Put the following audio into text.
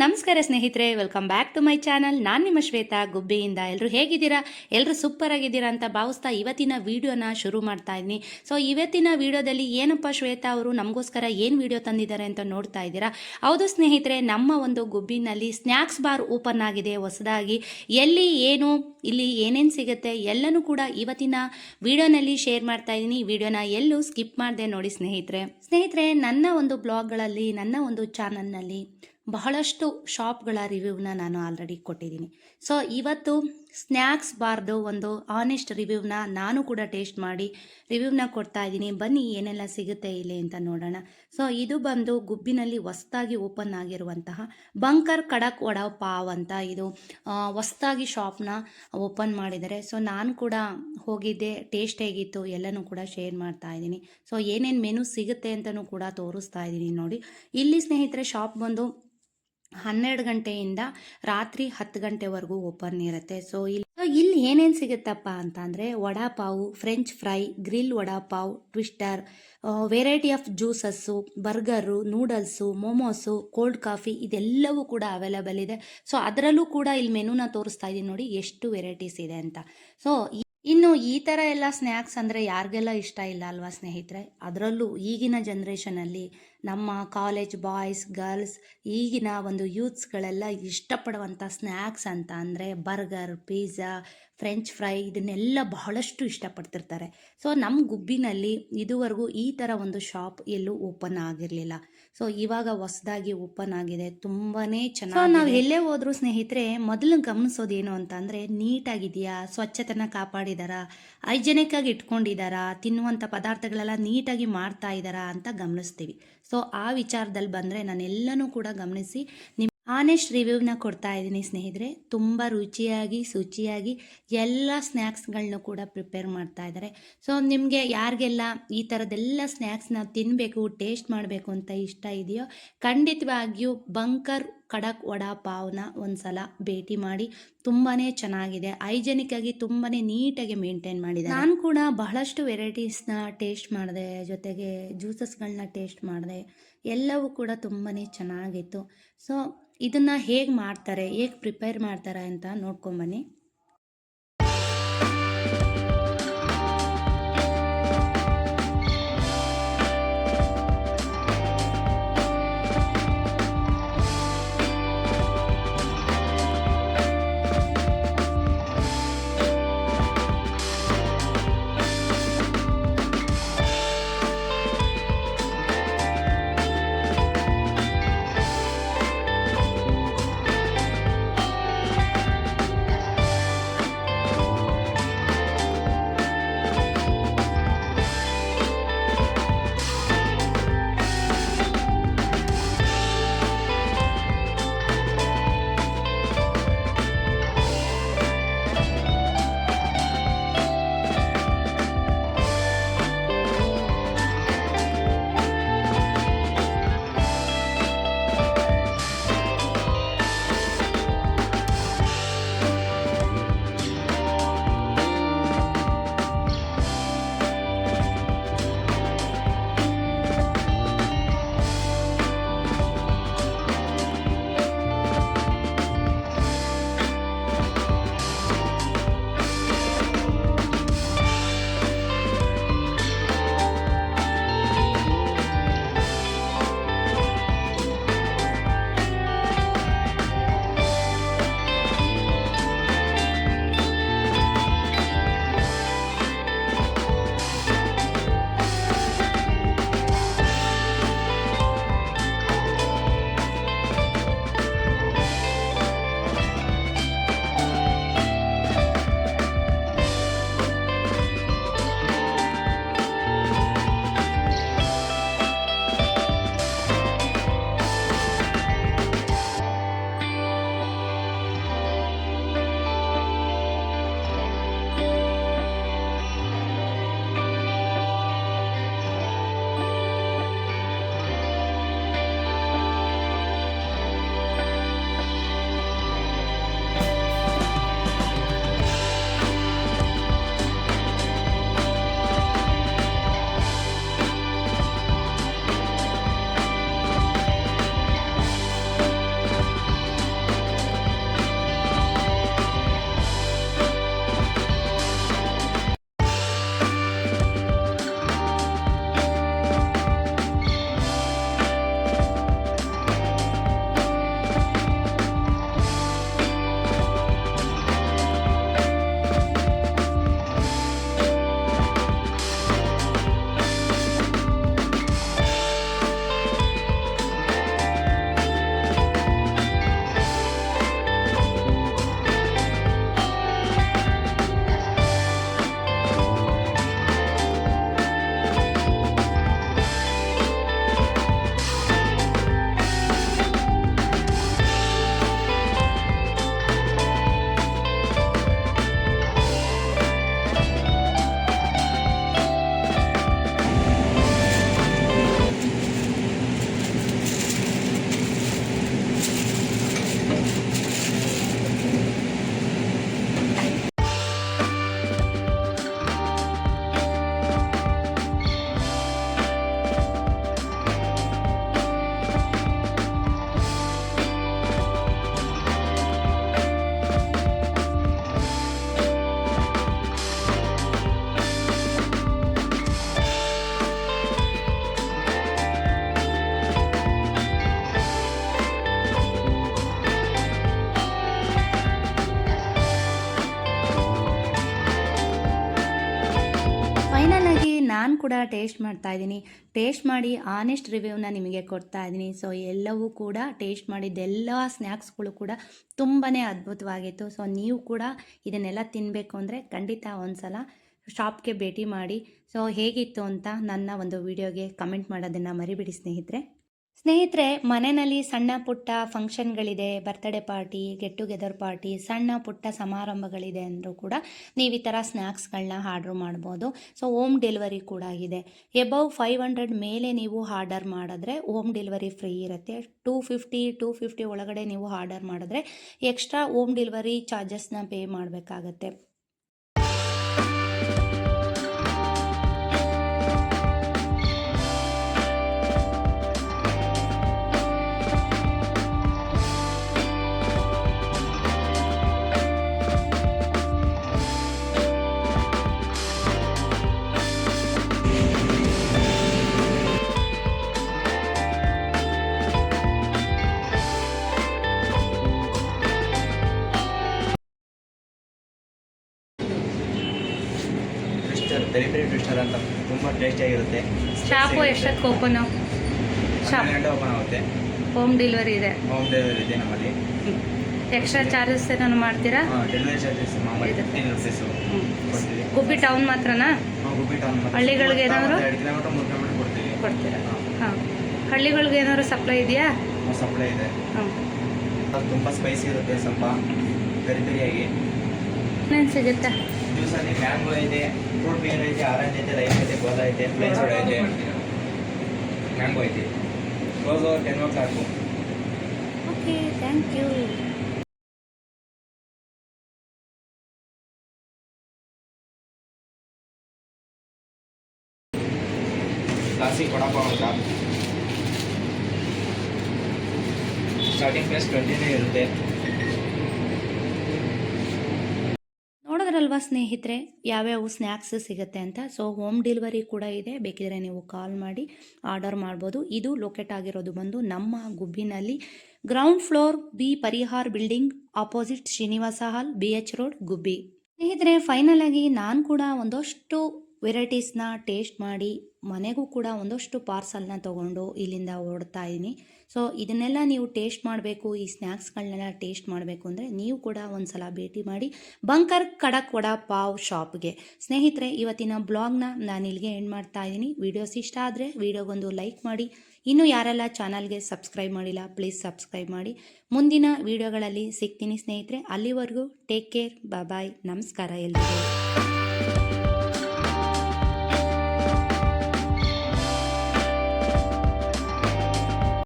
ನಮಸ್ಕಾರ ಸ್ನೇಹಿತರೆ. Welcome back to my channel ನಾನು ನಿಮ್ಮ ಶ್ವೇತಾ. ಗುಬ್ಬಿಯಿಂದ ಎಲ್ಲರೂ ಹೇಗಿದ್ದೀರಾ? ಎಲ್ಲರೂ ಸೂಪರ್ ಆಗಿದ್ದೀರಾ ಅಂತ ಭಾವಿಸ್ತಾ ಇವತ್ತಿನ ವಿಡಿಯೋನ ಶುರು ಮಾಡ್ತಾ ಇದ್ದೀನಿ. ಸೊ ಇವತ್ತಿನ ವಿಡಿಯೋದಲ್ಲಿ ಏನಪ್ಪ ಶ್ವೇತಾ ಅವರು? ನಮಗೋಸ್ಕರ ಏನು ವಿಡಿಯೋ ತಂದಿದ್ದಾರೆ ಅಂತ ನೋಡ್ತಾ ಇದ್ದೀರಾ? ಹೌದು ಸ್ನೇಹಿತರೆ, ನಮ್ಮ ಒಂದು ಗುಬ್ಬಿನಲ್ಲಿ ಸ್ನ್ಯಾಕ್ಸ್ ಬಾರ್ ಓಪನ್ ಆಗಿದೆ. ಹೊಸದಾಗಿ ಎಲ್ಲಿ ಏನು, ಇಲ್ಲಿ ಏನೇನು ಸಿಗುತ್ತೆ ಎಲ್ಲನೂ ಕೂಡ ಇವತ್ತಿನ ವಿಡಿಯೋನಲ್ಲಿ ಶೇರ್ ಮಾಡ್ತಾ ಇದ್ದೀನಿ. ವಿಡಿಯೋನ ಎಲ್ಲೂ ಸ್ಕಿಪ್ ಮಾಡಿದೆ ನೋಡಿ ಸ್ನೇಹಿತರೆ. ಸ್ನೇಹಿತರೆ, ನನ್ನ ಒಂದು ಬ್ಲಾಗ್ಗಳಲ್ಲಿ ನನ್ನ ಒಂದು ಚಾನಲ್ನಲ್ಲಿ ಬಹಳಷ್ಟು ಶಾಪ್ಗಳ ರಿವ್ಯೂವ್ನ ನಾನು ಆಲ್ರೆಡಿ ಕೊಟ್ಟಿದ್ದೀನಿ. ಸೊ, ಇವತ್ತು ಸ್ನ್ಯಾಕ್ಸ್ ಬಾರ್ದು ಒಂದು ಆನೆಸ್ಟ್ ರಿವ್ಯೂವ್ನ ನಾನು ಕೂಡ ಟೇಸ್ಟ್ ಮಾಡಿ ರಿವ್ಯೂವ್ನ ಕೊಡ್ತಾ ಇದ್ದೀನಿ. ಬನ್ನಿ, ಏನೆಲ್ಲ ಸಿಗುತ್ತೆ ಇಲ್ಲಿ ಅಂತ ನೋಡೋಣ. ಸೊ, ಇದು ಬಂದು ಗುಬ್ಬಿನಲ್ಲಿ ಹೊಸ್ದಾಗಿ ಓಪನ್ ಆಗಿರುವಂತಹ ಬಂಕರ್ ಕಡಕ್ ವಡ ಪಾವ್ ಅಂತ ಇದು ಹೊಸ್ದಾಗಿ ಶಾಪ್ನ ಓಪನ್ ಮಾಡಿದ್ದಾರೆ. ಸೊ, ನಾನು ಕೂಡ ಹೋಗಿದ್ದೆ, ಟೇಸ್ಟ್ ಹೇಗಿತ್ತು ಎಲ್ಲನೂ ಕೂಡ ಶೇರ್ ಮಾಡ್ತಾ ಇದ್ದೀನಿ. ಸೊ, ಏನೇನು ಮೆನು ಸಿಗುತ್ತೆ ಅಂತಲೂ ಕೂಡ ತೋರಿಸ್ತಾ ಇದ್ದೀನಿ ನೋಡಿ. ಇಲ್ಲಿ ಸ್ನೇಹಿತರೆ, ಶಾಪ್ ಬಂದು ಹನ್ನೆರಡು ಗಂಟೆಯಿಂದ ರಾತ್ರಿ ಹತ್ತು ಗಂಟೆವರೆಗೂ ಓಪನ್ ಇರುತ್ತೆ. ಸೊ ಇಲ್ಲಿ ಇಲ್ಲಿ ಏನೇನು ಸಿಗುತ್ತಪ್ಪ ಅಂತ ಅಂದರೆ vada pav French fry grill vada pav twister variety of juices burger noodles momos cold coffee ಇದೆಲ್ಲವೂ ಕೂಡ ಅವೈಲಬಲ್ ಇದೆ. ಸೊ ಅದರಲ್ಲೂ ಕೂಡ ಇಲ್ಲಿ ಮೆನುನ ತೋರಿಸ್ತಾ ಇದ್ದೀನಿ ನೋಡಿ ಎಷ್ಟು ವೆರೈಟೀಸ್ ಇದೆ ಅಂತ. ಸೊ ಇನ್ನು ಈ ಥರ ಎಲ್ಲ ಸ್ನ್ಯಾಕ್ಸ್ ಅಂದರೆ ಯಾರಿಗೆಲ್ಲ ಇಷ್ಟ ಇಲ್ಲ ಅಲ್ವಾ ಸ್ನೇಹಿತರೆ? ಅದರಲ್ಲೂ ಈಗಿನ ಜನ್ರೇಷನಲ್ಲಿ ನಮ್ಮ ಕಾಲೇಜ್ ಬಾಯ್ಸ್ ಗರ್ಲ್ಸ್ ಈಗಿನ ಒಂದು ಯೂತ್ಸ್ಗಳೆಲ್ಲ ಇಷ್ಟಪಡುವಂಥ ಸ್ನ್ಯಾಕ್ಸ್ ಅಂತ ಅಂದರೆ ಬರ್ಗರ್ ಪಿಜ್ಜಾ ಫ್ರೆಂಚ್ ಫ್ರೈ ಇದನ್ನೆಲ್ಲ ಬಹಳಷ್ಟು ಇಷ್ಟಪಡ್ತಿರ್ತಾರೆ. ಸೊ ನಮ್ಮ ಗುಬ್ಬಿನಲ್ಲಿ ಇದುವರೆಗೂ ಈ ಥರ ಒಂದು ಶಾಪ್ ಎಲ್ಲೂ ಓಪನ್ ಆಗಿರಲಿಲ್ಲ. ಸೊ ಇವಾಗ ಹೊಸದಾಗಿ ಓಪನ್ ಆಗಿದೆ. ತುಂಬಾನೇ ಚೆನ್ನಾಗಿ ನಾವು ಎಲ್ಲೇ ಹೋದ್ರು ಸ್ನೇಹಿತರೆ ಮೊದಲು ಏನು ಅಂತ ಅಂದರೆ ನೀಟಾಗಿದೆಯಾ ಸ್ವಚ್ಛತೆನ ಕಾಪಾಡಿದಾರಾ ಹೈಜೆನಿಕ್ ಆಗಿ ಇಟ್ಕೊಂಡಿದಾರ ತಿನ್ನುವಂತ ಪದಾರ್ಥಗಳೆಲ್ಲ ನೀಟಾಗಿ ಮಾಡ್ತಾ ಇದ್ದಾರಾ ಅಂತ ಗಮನಿಸ್ತೀವಿ. ಸೊ ಆ ವಿಚಾರದಲ್ಲಿ ಬಂದ್ರೆ ನಾನೆಲ್ಲನೂ ಕೂಡ ಗಮನಿಸಿ ನಿಮ್ಮ ಆನೆಸ್ಟ್ ರಿವ್ಯೂವ್ನ ಕೊಡ್ತಾ ಇದ್ದೀನಿ ಸ್ನೇಹಿತರೆ. ತುಂಬ ರುಚಿಯಾಗಿ, ಶುಚಿಯಾಗಿ ಎಲ್ಲ ಸ್ನ್ಯಾಕ್ಸ್ಗಳನ್ನೂ ಕೂಡ ಪ್ರಿಪೇರ್ ಮಾಡ್ತಾ ಇದ್ದಾರೆ. ಸೊ ನಿಮಗೆ ಯಾರಿಗೆಲ್ಲ ಈ ಥರದ್ದೆಲ್ಲ ಸ್ನ್ಯಾಕ್ಸ್ನ ತಿನ್ನಬೇಕು ಟೇಸ್ಟ್ ಮಾಡಬೇಕು ಅಂತ ಇಷ್ಟ ಇದೆಯೋ ಖಂಡಿತವಾಗಿಯೂ ಬಂಕರ್ ಕಡಕ್ ವಡಾ ಪಾವ್ನ ಒಂದು ಸಲ ಭೇಟಿ ಮಾಡಿ ತುಂಬಾ ಚೆನ್ನಾಗಿದೆ. ಹೈಜೆನಿಕ್ ಆಗಿ ತುಂಬಾ ನೀಟಾಗಿ ಮೇಂಟೈನ್ ಮಾಡಿದೆ ನಾನು ಕೂಡ ಬಹಳಷ್ಟು ವೆರೈಟೀಸ್ನ ಟೇಸ್ಟ್ ಮಾಡಿದೆ, ಜೊತೆಗೆ ಜ್ಯೂಸಸ್ಗಳನ್ನ ಟೇಸ್ಟ್ ಮಾಡಿದೆ. ಎಲ್ಲವೂ ಕೂಡ ತುಂಬಾ ಚೆನ್ನಾಗಿತ್ತು. ಸೊ, ಇದನ್ನು ಹೇಗೆ ಮಾಡ್ತಾರೆ, ಹೇಗೆ ಪ್ರಿಪೇರ್ ಮಾಡ್ತಾರೆ ಅಂತ ನೋಡ್ಕೊಂಬನ್ನಿ ಕೂಡ ಟೇಸ್ಟ್ ಮಾಡ್ತಾ ಇದ್ದೀನಿ. ಟೇಸ್ಟ್ ಮಾಡಿ ಆನೆಸ್ಟ್ ರಿವ್ಯೂನ ನಿಮಗೆ ಕೊಡ್ತಾ ಇದ್ದೀನಿ. ಸೊ ಎಲ್ಲವೂ ಕೂಡ ಟೇಸ್ಟ್ ಮಾಡಿದ್ದೆಲ್ಲ ಸ್ನ್ಯಾಕ್ಸ್ಗಳು ಕೂಡ ತುಂಬಾ ಅದ್ಭುತವಾಗಿತ್ತು. ಸೊ ನೀವು ಕೂಡ ಇದನ್ನೆಲ್ಲ ತಿನ್ನಬೇಕು ಅಂದರೆ ಖಂಡಿತ ಒಂದ್ಸಲ ಶಾಪ್ಗೆ ಭೇಟಿ ಮಾಡಿ. ಸೊ ಹೇಗಿತ್ತು ಅಂತ ನನ್ನ ಒಂದು ವಿಡಿಯೋಗೆ ಕಮೆಂಟ್ ಮಾಡೋದನ್ನು ಮರಿಬಿಡಿ ಸ್ನೇಹಿತರೆ. ಸ್ನೇಹಿತರೆ, ಮನೆಯಲ್ಲಿ ಸಣ್ಣ ಪುಟ್ಟ ಫಂಕ್ಷನ್ಗಳಿದೆ birthday party get together party ಸಣ್ಣ ಪುಟ್ಟ ಸಮಾರಂಭಗಳಿದೆ ಅಂದರೂ ಕೂಡ ನೀವು ಈ ಥರ ಸ್ನ್ಯಾಕ್ಸ್ಗಳನ್ನ ಆರ್ಡ್ರ್ ಮಾಡ್ಬೋದು. ಸೊ ಹೋಮ್ ಡೆಲಿವರಿ ಕೂಡ ಇದೆ ಎಬವ್ ಫೈವ್ ಹಂಡ್ರೆಡ್ ಮೇಲೆ ನೀವು ಆರ್ಡರ್ ಮಾಡಿದ್ರೆ ಹೋಮ್ ಡೆಲಿವರಿ ಫ್ರೀ ಇರುತ್ತೆ. ಟೂ ಫಿಫ್ಟಿ ಟೂ ಫಿಫ್ಟಿ ಒಳಗಡೆ ನೀವು ಆರ್ಡರ್ ಮಾಡಿದ್ರೆ ಎಕ್ಸ್ಟ್ರಾ ಹೋಮ್ ಡೆಲಿವರಿ ಚಾರ್ಜಸ್ನ ಪೇ ಮಾಡಬೇಕಾಗತ್ತೆ. ಟ್ವಿಸ್ಟರ್ ರೆಸ್ಟೋರೆಂಟ್ ತುಂಬ ಟೇಸ್ಟಿಯಾಗಿರುತ್ತೆ ಶಾಪು ಎಷ್ಟೊತ್ತು ಓಪನು ಶಾಪ್ ಗಂಟೆ ಓಪನ್ ಆಗುತ್ತೆ. ಹೋಮ್ ಡೆಲಿವರಿ ಇದೆ. ಹೋಮ್ ಡೆಲಿವರಿ ಇದೆ ನಮ್ಮಲ್ಲಿ. ಎಕ್ಸ್ಟ್ರಾ ಚಾರ್ಜಸ್ ಏನಾದ್ರು ಮಾಡ್ತೀರಾ? ಡೆಲಿವರಿ ಚಾರ್ಜಸ್ ಮಾಮೂಲಿ ಇದೆ. ಫಿಫ್ಟೀನ್ ರುಪೀಸು ಕೊಡ್ತೀವಿ. ಗುಬ್ಬಿ ಟೌನ್ ಮಾತ್ರನಾ? ಗುಬ್ಬಿ ಟೌನ್ ಹಳ್ಳಿಗಳಿಗೆ ಏನಾದ್ರು? ಎರಡು ಕಿಲೋಮೀಟರ್ ಮೂರು ಕಿಲೋಮೀಟರ್ ಕೊಡ್ತೀವಿ. ಕೊಡ್ತೀರಾ? ಹಾಂ. ಹಳ್ಳಿಗಳಿಗೆ ಏನಾದ್ರು ಸಪ್ಲೈ ಇದೆಯಾ? ಸಪ್ಲೈ ಇದೆ. ಹಾಂ ತುಂಬಾ ಸ್ಪೈಸಿ ಇರುತ್ತೆ ಸ್ವಲ್ಪ ಸಿಗುತ್ತೆ? ಜ್ಯೂಸಲ್ಲಿ ಮ್ಯಾಂಗೋ ಇದೆ ಫ್ರೂಟ್ ಬಿಯರ್ ಐತೆ ಆರೆಂಜ್ ಐತೆ ಲೈಮ್ ಐತೆ ಗೋದಾ ಐತೆ ಪ್ಲೇನ್ ಸೋಡಾ ಐತೆ ಮ್ಯಾಂಗೋ ಐತೆ close over ten o'clock okay thank you classic vada pav ಅಂತ ಸ್ಟಾರ್ಟಿಂಗ್ ಪ್ರೈಸ್ ಟ್ವೆಂಟಿನೇ ಇರುತ್ತೆ ನೋಡಿದ್ರಲ್ವಾ ಸ್ನೇಹಿತರೆ, ಯಾವ್ಯಾವ ಸ್ನ್ಯಾಕ್ಸ್ ಸಿಗುತ್ತೆ ಅಂತ? ಸೊ ಹೋಮ್ ಡೆಲಿವರಿ ಕೂಡ ಇದೆ. ಬೇಕಿದ್ರೆ ನೀವು ಕಾಲ್ ಮಾಡಿ ಆರ್ಡರ್ ಮಾಡ್ಬೋದು. ಇದು ಲೊಕೇಟ್ ಆಗಿರೋದು ಬಂದು ನಮ್ಮ ಗುಬ್ಬಿನಲ್ಲಿ ground floor B Parihar building opposite Srinivasa hall B H road Gubbi. ಸ್ನೇಹಿತರೆ ಫೈನಲ್ ಆಗಿ ನಾನು ಕೂಡ ಒಂದಷ್ಟು ವೆರೈಟೀಸ್ನ ಟೇಸ್ಟ್ ಮಾಡಿ ಮನೆಗೂ ಕೂಡ ಒಂದಷ್ಟು ಪಾರ್ಸಲ್ನ ತೊಗೊಂಡು ಇಲ್ಲಿಂದ ಓಡ್ತಾ ಇದ್ದೀನಿ ಸೊ, ಇದನ್ನೆಲ್ಲ ನೀವು ಟೇಸ್ಟ್ ಮಾಡಬೇಕು, ಈ ಸ್ನ್ಯಾಕ್ಸ್ಗಳನ್ನೆಲ್ಲ ಟೇಸ್ಟ್ ಮಾಡಬೇಕು ಅಂದರೆ ನೀವು ಕೂಡ ಒಂದು ಸಲ ಭೇಟಿ ಮಾಡಿ ಬಂಕರ್ ಕಡಕ್ ವಡ ಪಾವ್ ಶಾಪ್ಗೆ. ಸ್ನೇಹಿತರೆ, ಇವತ್ತಿನ ಬ್ಲಾಗ್ನ ನಾನು ಇಲ್ಲಿಗೆ ಎಂಡ್ ಮಾಡ್ತಾ ಇದ್ದೀನಿ ವೀಡಿಯೋಸ್ ಇಷ್ಟ ಆದರೆ ವೀಡಿಯೋಗೊಂದು ಲೈಕ್ ಮಾಡಿ. ಇನ್ನು ಯಾರೆಲ್ಲ ಚಾನಲ್ಗೆ ಸಬ್ಸ್ಕ್ರೈಬ್ ಮಾಡಿಲ್ಲ, ಪ್ಲೀಸ್ ಸಬ್ಸ್ಕ್ರೈಬ್ ಮಾಡಿ. ಮುಂದಿನ ವೀಡಿಯೋಗಳಲ್ಲಿ ಸಿಗ್ತೀನಿ ಸ್ನೇಹಿತರೆ. ಅಲ್ಲಿವರೆಗೂ ಟೇಕ್ ಕೇರ್ ಬಾಯ್, ನಮಸ್ಕಾರ ಎಲ್ರಿಗೂ.